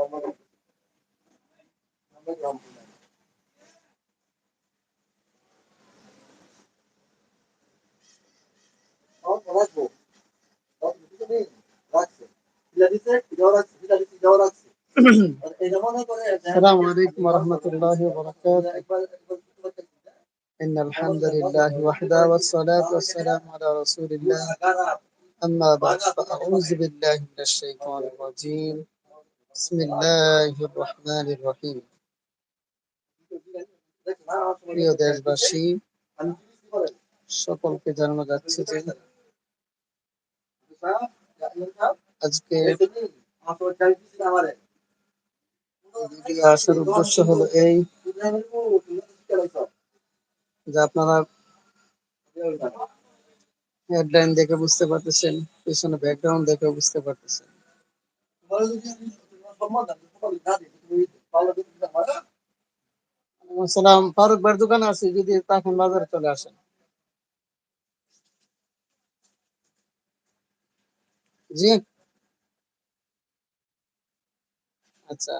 السلام عليكم ورحمة الله وبركاته. إن الحمد لله وحده والصلاة والسلام على رسول الله. أما بعد فأعوذ بالله من الشيطان الرجيم. بسم الله الرحمن الرحيم প্রিয় দেশবাসী সকলকে জানানো যাচ্ছে যে আজকে ভিডিও আসার উদ্দেশ্য হলো এই যে আপনারা হেডলাইন দেখে বুঝতে পারতেছেন পিছনে ব্যাকগ্রাউন্ড দেখে বুঝতে পারতেছেন আসসালাম, ফারুক ভাইয়ের দোকানে আছি, যদি তখন বাজারে চলে আসেন। জি। আচ্ছা।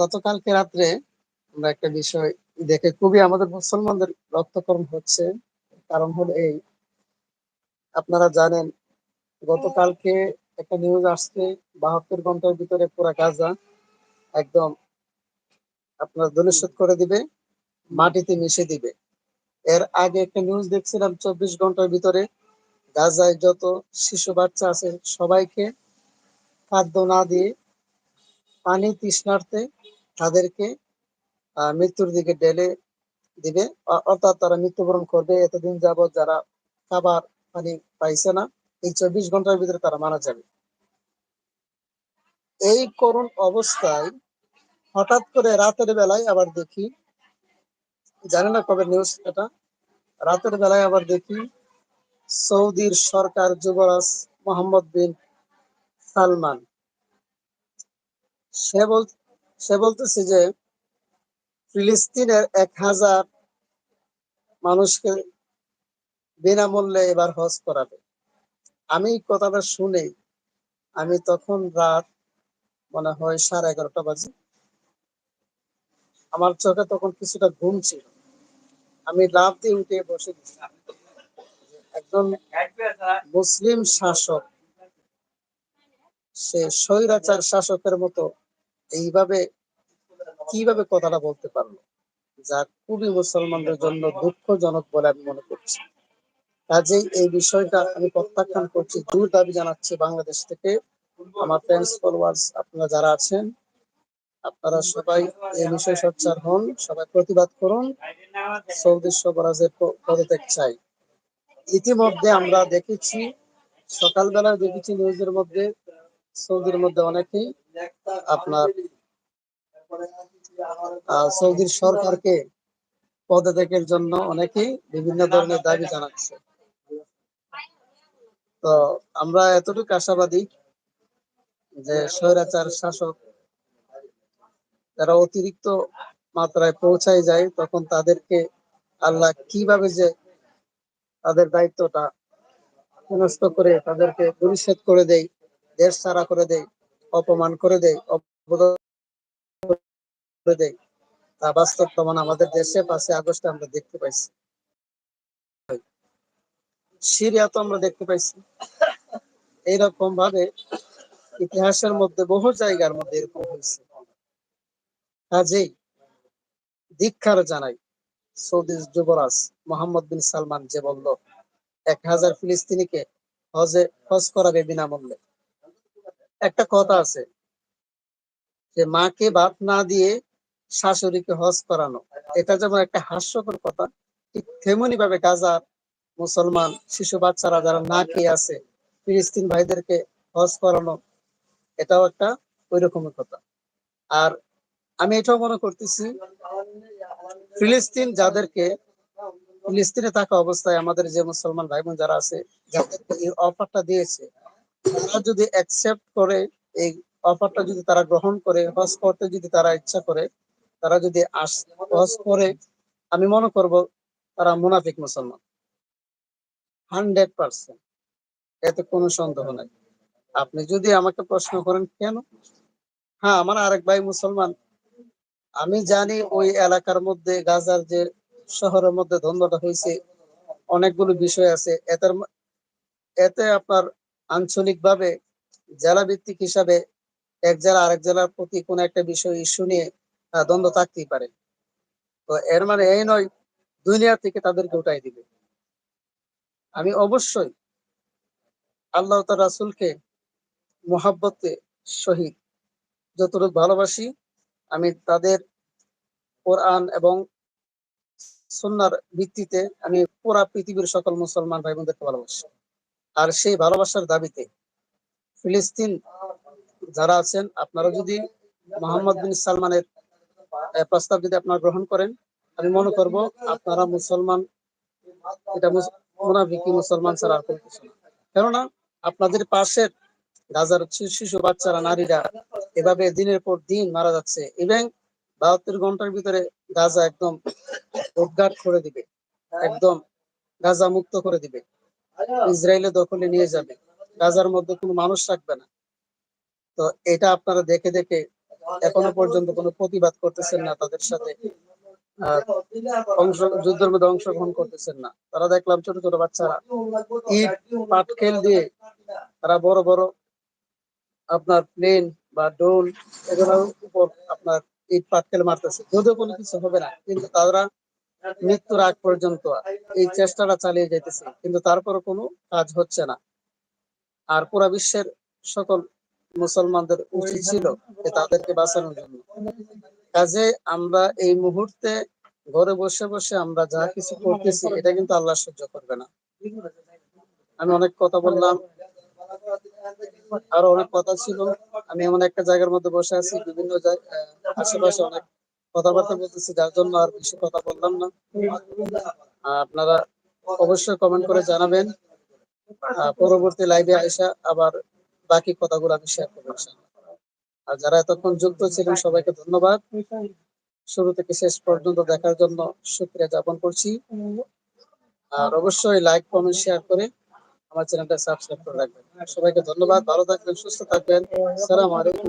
গতকালকে রাত্রে আমরা একটা বিষয় দেখে খুবই আমাদের মুসলমানদের রক্তকরণ হচ্ছে। কারণ হলো এই, আপনারা জানেন, গতকালকে একটা নিউজ আসছে, বাহাত্তর ঘণ্টার ভিতরে পুরা গাজা, একদম আপনার ধনুষৎ করে দিবে, মাটিতে মিশে দিবে। এর আগে একটা নিউজ দেখছিলাম, চব্বিশ ঘণ্টার ভিতরে গাজায় যত শিশু বাচ্চা আছে, সবাইকে খাদ্য না দিয়ে পানি তৃষ্ণার্থে তাদেরকে মৃত্যুর দিকে ঢেলে দিবে। অর্থাৎ তারা মৃত্যুবরণ করবে। এতদিন যাবৎ যারা খাবার পানি পাইছে না এই চব্বিশ ঘণ্টার ভিতরে তারা মারা যাবে। এই করুণ অবস্থায় হঠাৎ করে রাতের বেলায় আবার দেখি জানি না কবে নিউজ এটা? রাতের বেলায় আবার দেখি সৌদির সরকার যুবরাজ মোহাম্মদ বিন সালমান। সে বল, সে বলতেছে যে ফিলিস্তিনের এক হাজার মানুষকে বিনামূল্যে এবার হজ করাবে। আমি কথাটা শুনে, আমি তখন রাত মনে হয় সাড়ে এগারোটা বাজে। আমার চোখে তখন কিছুটা ঘুম ছিল। আমি লাভ দিয়ে উঠে বসে একজন মুসলিম শাসক, সে স্বৈরাচার শাসকের মতো এইভাবে কীভাবে কথাটা বলতে পারল? যা খুবই মুসলমানদের জন্য দুঃখজনক বলে আমি মনে করছি। কাজেই এই বিষয়টা আমি প্রত্যাখ্যান করছি। দূর দাবি জানাচ্ছি বাংলাদেশ থেকে। আমার ফ্রেন্ডস ফলোয়ার্স আপনারা যারা আছেন, আপনারা সবাই এই বিষয়ে সোচ্চার হন, সবাই প্রতিবাদ করুন। সৌদি সবরাজের পদত্যাগ চাই। ইতিমধ্যে আমরা দেখেছি সকালবেলা দেখেছি নিউজের মধ্যে, সৌদির মধ্যে অনেকেই আপনার সৌদির সরকারকে পদত্যাগের জন্য অনেকেই বিভিন্ন ধরনের দাবি জানাচ্ছে। তো আমরা এতটুকু আশাবাদী যে স্বৈরাচার শাসক যারা অতিরিক্ত মাত্রায় পৌঁছায় যায়, তখন তাদেরকে আল্লাহ কীভাবে যে তাদের দায়িত্বটা নষ্ট করে তাদেরকে পরিচ্ছেদ করে দেয়, দেশ ছাড়া করে দেয়, অপমান করে দেয় করে দেয়, তা বাস্তব প্রমাণ আমাদের দেশে পাশে আগস্টে আমরা দেখতে পাইছি। সিরিয়া তো আমরা দেখতে পাইছি। এইরকম ভাবে ইতিহাসের মধ্যে বহু জায়গার মধ্যে এরকম হয়েছে। কাজেই ধিক্ষার জানাই সৌদি যুবরাজ মোহাম্মদ বিন সালমান যে বলল, এক হাজার ফিলিস্তিনিকে হজে, হজ করাবে বিনামূল্যে। একটা কথা আছে, যে মাকে ভাত না দিয়ে শাশুড়িকে হজ করানো, এটা যেমন একটা হাস্যকর কথা, ঠিক তেমনি ভাবে গাজার মুসলমান, শিশু বাচ্চারা যারা না খেয়ে আছে, ফিলিস্তিন ভাইদেরকে হজ করানো, এটাও একটা ওই রকমের কথা। আর আমি এটাও মনে করতেছি, ফিলিস্তিন যাদেরকে, ফিলিস্তিনে থাকা অবস্থায় আমাদের যে মুসলমান ভাই বোন যারা আছে, যাদেরকে এই অফারটা দিয়েছে, তারা যদি অ্যাকসেপ্ট করে, এই অফারটা যদি তারা গ্রহণ করে, হজ করতে যদি তারা ইচ্ছা করে, তারা যদি আস, হজ করে, আমি মনে করব তারা মুনাফিক মুসলমান। Hundred percent. এতে কোনো সন্দেহ নাই। আপনি যদি আমাকে প্রশ্ন করেন, কেন? হ্যাঁ আমার আরেক ভাই মুসলমান। আমি জানি ওই এলাকার মধ্যে, গাজার যে শহরের মধ্যে দ্বন্দ্বটা হয়েছে, অনেকগুলো বিষয় আছে। এতে এতে আপনার আঞ্চলিকভাবে জেলা ভিত্তিক হিসাবে এক জেলা আরেক জেলার প্রতি কোনো একটা বিষয় ইস্যু নিয়ে দ্বন্দ্ব থাকতেই পারে। তো এর মানে এই নয়, দুনিয়া থেকে তাদেরকে উঠাই দিবে। আমি অবশ্যই আল্লাহ তার রাসুলকে মোহাব্বতে শহীদ যতটুকু ভালোবাসি, আমি তাদের কোরআন এবং সুন্নার ভিত্তিতে আমি পুরা পৃথিবীর সকল মুসলমান ভাই বোনদেরকে ভালোবাসি। আর সেই ভালোবাসার দাবিতে ফিলিস্তিন যারা আছেন আপনারা যদি মোহাম্মদ বিন সালমানের প্রস্তাব যদি আপনারা গ্রহণ করেন, আমি মনে করব আপনারা মুসলমান, এটা মুনাফিকি মুসলমান ছাড়া আর কিছু না। কেননা আপনাদের পাশের গাজার শিশু, বাচ্চারা, নারীরা এভাবে দিনের পর দিন মারা যাচ্ছে। এবং বাহাত্তর ঘণ্টার ভিতরে গাজা একদম উদ্ঘাট করে দিবে। একদম গাজা মুক্ত করে দিবে। ইসরায়েলের দখলে নিয়ে যাবে। গাজার মধ্যে কোনো মানুষ রাখবে না। তো এটা আপনারা দেখে দেখে এখনও পর্যন্ত কোনো প্রতিবাদ করতেছেন না তাদের সাথে। অংশ, যুদ্ধের মধ্যে অংশগ্রহণ করতেছেন না। তারা দেখলাম ছোট ছোট বাচ্চারা। ইট পাটকেল দিয়ে তারা বড় বড় আপনার প্লেন বা ডোল এগুলোর উপর আপনার ইট পাটকেল মারতেছে। যদিও কোনো কিছু হবে না, কিন্তু তারা মৃত্যুর আগ পর্যন্ত এই চেষ্টাটা চালিয়ে যাইতেছে। কিন্তু তারপরে কোনো কাজ হচ্ছে না। আর পুরা বিশ্বের সকল মুসলমানদের উচিত ছিল তাদেরকে বাঁচানোর জন্য। কাজে আমরা এই মুহূর্তে ঘরে বসে বসে আমরা যা কিছু করতেছি, এটা কিন্তু আল্লাহ সহ্য করবে না। আমি অনেক কথা বললাম, আরও অনেক কথা ছিল। আমি এমন একটা জায়গার মধ্যে বসে আছি, বিভিন্ন আশেপাশে অনেক কথাবার্তা বলতেছি, যার জন্য আর বেশি কথা বললাম না। আপনারা অবশ্যই কমেন্ট করে জানাবেন। পরবর্তী লাইভে আইসা আবার বাকি কথাগুলো আমি শেয়ার করব। আর যারা এতক্ষণ যুক্ত ছিলেন, সবাইকে ধন্যবাদ। শুরু থেকে শেষ পর্যন্ত দেখার জন্য শুক্রিয়া যাপন করছি। আর অবশ্যই লাইক কমেন্ট শেয়ার করে আমার চ্যানেলটা সাবস্ক্রাইব করে রাখবেন। সবাইকে ধন্যবাদ, ভালো থাকবেন, সুস্থ থাকবেন। সালাম আলাইকুম